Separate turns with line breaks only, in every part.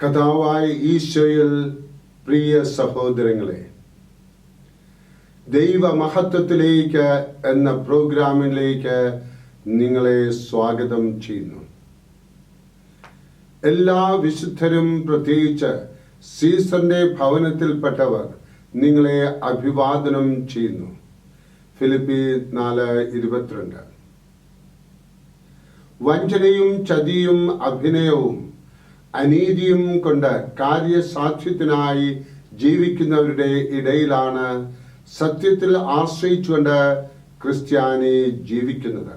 കഥാവായ ഈശോയിൽ പ്രിയ സഹോദരങ്ങളെ ദൈവ മഹത്വത്തിലേക്ക് എന്ന പ്രോഗ്രാമിലേക്ക് നിങ്ങളെ സ്വാഗതം ചെയ്യുന്നു. എല്ലാ വിശുദ്ധരും പ്രത്യേകിച്ച് സീസറിന്റെ ഭവനത്തിൽപ്പെട്ടവർ നിങ്ങളെ അഭിവാദനം ചെയ്യുന്നു. ഫിലിപ്പി നാല് ഇരുപത്തിരണ്ട്. വഞ്ചനയും ചതിയും അഭിനയവും അനീതിയും കൊണ്ട് കാര്യസാധ്യത്തിനായി ജീവിക്കുന്നവരുടെ ഇടയിലാണ് സത്യത്തിൽ ആശ്രയിച്ചുകൊണ്ട് ക്രിസ്ത്യാനി ജീവിക്കുന്നത്.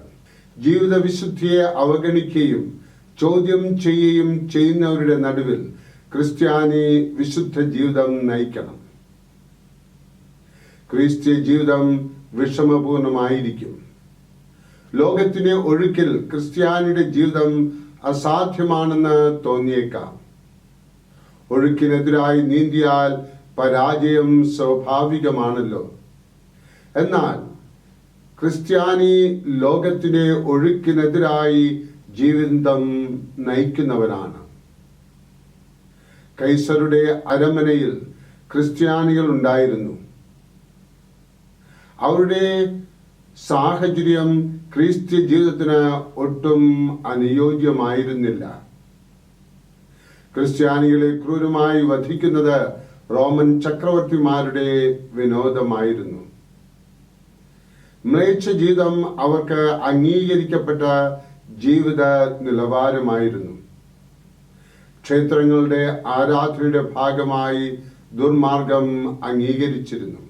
ജീവിത വിശുദ്ധിയെ അവഗണിക്കുകയും ചോദ്യം ചെയ്യുകയും ചെയ്യുന്നവരുടെ നടുവിൽ ക്രിസ്ത്യാനി വിശുദ്ധ ജീവിതം നയിക്കണം. ക്രിസ്ത്യ ജീവിതം വിഷമപൂർണമായിരിക്കും. ലോകത്തിന്റെ ഒഴുക്കിൽ ക്രിസ്ത്യാനിയുടെ ജീവിതം അസാധ്യമാണെന്ന് തോന്നിയേക്കാം. ഒഴുക്കിനെതിരായി നീന്തിയാൽ പരാജയം സ്വാഭാവികമാണല്ലോ. എന്നാൽ ക്രിസ്ത്യാനി ലോകത്തിലെ ഒഴുക്കിനെതിരായി ജീവിതം നയിക്കുന്നവനാണ്. കൈസറുടെ അരമനയിൽ ക്രിസ്ത്യാനികൾ ഉണ്ടായിരുന്നു. അവരുടെ സാഹചര്യം ക്രിസ്ത്യ ജീവിതത്തിന് ഒട്ടും അനുയോജ്യമായിരുന്നില്ല. ക്രിസ്ത്യാനികളെ ക്രൂരമായി വധിക്കുന്നത് റോമൻ ചക്രവർത്തിമാരുടെ വിനോദമായിരുന്നു. മ്ലേച്ഛ ജീവിതം അവർക്ക് അംഗീകരിക്കപ്പെട്ട ജീവിത നിലവാരമായിരുന്നു. ക്ഷേത്രങ്ങളുടെ ആരാധനയുടെ ഭാഗമായി ദുർമാർഗം അംഗീകരിച്ചിരുന്നു.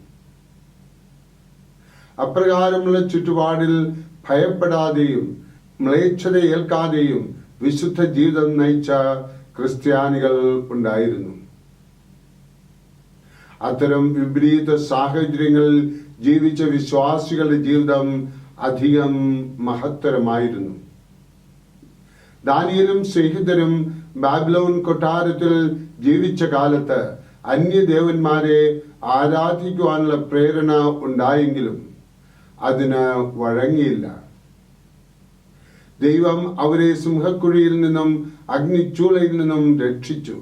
അപ്രകാരമുള്ള ചുറ്റുപാടിൽ ഭയപ്പെടാതെയും മ്ലേച്ഛത ഏൽക്കാതെയും വിശുദ്ധ ജീവിതം നയിച്ച ക്രിസ്ത്യാനികൾ ഉണ്ടായിരുന്നു. അത്തരം വിപരീത സാഹചര്യങ്ങളിൽ ജീവിച്ച വിശ്വാസികളുടെ ജീവിതം അധികം മഹത്തരമായിരുന്നു. ദാനിയലും സ്നേഹിതരും ബാബ്ലോൺ കൊട്ടാരത്തിൽ ജീവിച്ച കാലത്ത് അന്യദേവന്മാരെ ആരാധിക്കുവാനുള്ള പ്രേരണ ഉണ്ടായെങ്കിലും അതിന് വഴങ്ങിയില്ല. ദൈവം അവരെ സിംഹക്കുഴിയിൽ നിന്നും അഗ്നിച്ചൂളയിൽ നിന്നും രക്ഷിച്ചു.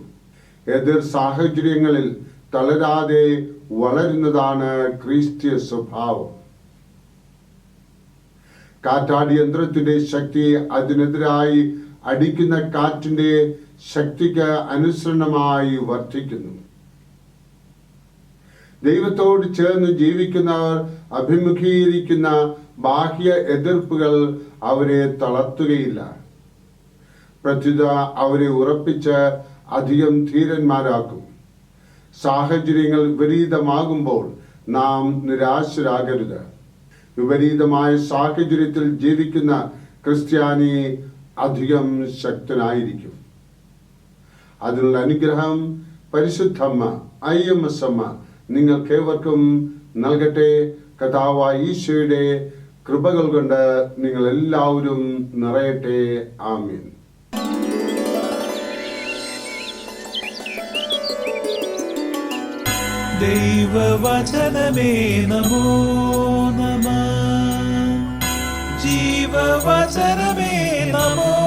എതിർ സാഹചര്യങ്ങളിൽ തളരാതെ വളരുന്നതാണ് ക്രിസ്ത്യ സ്വഭാവം. കാറ്റാടി യന്ത്രത്തിന്റെ ശക്തി അതിനെതിരായി അടിക്കുന്ന കാറ്റിന്റെ ശക്തിക്ക് അനുസരണമായി വർദ്ധിക്കുന്നു ദൈവത്തോട് ചേർന്ന് ജീവിക്കുന്നവർ അഭിമുഖീകരിക്കുന്ന ബാഹ്യ എതിർപ്പുകൾ അവരെ തളർത്തുകയില്ല. പ്രത്യുത അവരെ ഉറപ്പിച്ച് അധികം ധീരന്മാരാക്കും. സാഹചര്യങ്ങൾ വിപരീതമാകുമ്പോൾ നാം നിരാശരാകരുത്. വിപരീതമായ സാഹചര്യത്തിൽ ജീവിക്കുന്ന ക്രിസ്ത്യാനി അധികം ശക്തനായിരിക്കും. അതിനുള്ള അനുഗ്രഹം പരിശുദ്ധമ്മ ഐ എം എസ് അമ്മ നിങ്ങൾക്കേവർക്കും നൽകട്ടെ. കഥാവ ഈശോയുടെ കൃപകൾ കൊണ്ട് നിങ്ങൾ എല്ലാവരും നിറയട്ടെ. ആമീൻ.
ദൈവവചനമേ നമോ നമ. ജീവവചനമേ നമോ